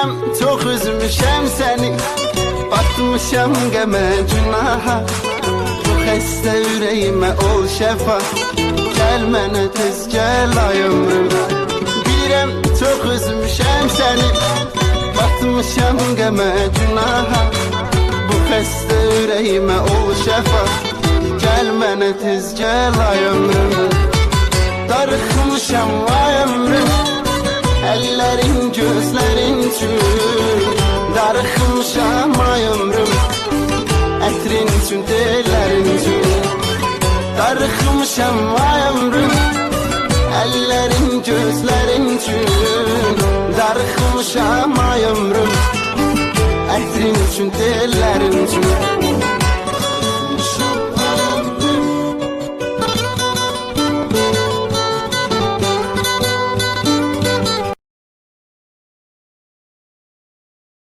Bilirəm çox üzmüşəm səni Batmışam qəmə günaha. Bu xəstə ürəyimə ol Gəl mənə tez gəl ay ömrüm Bilirəm çox üzmüşəm səni Batmışam qəmə günaha. Bu xəstə ürəyimə ol Gəl mənə tez gəl ay ömrüm gözlərin üçün Darıxmışam ay ömrüm. Ətrin üçün tellərin üçün Darıxmışam ay ömrüm. Əllərin gözlərin üçün Darıxmışam ay ömrüm. Ətrin üçün tellərin üçün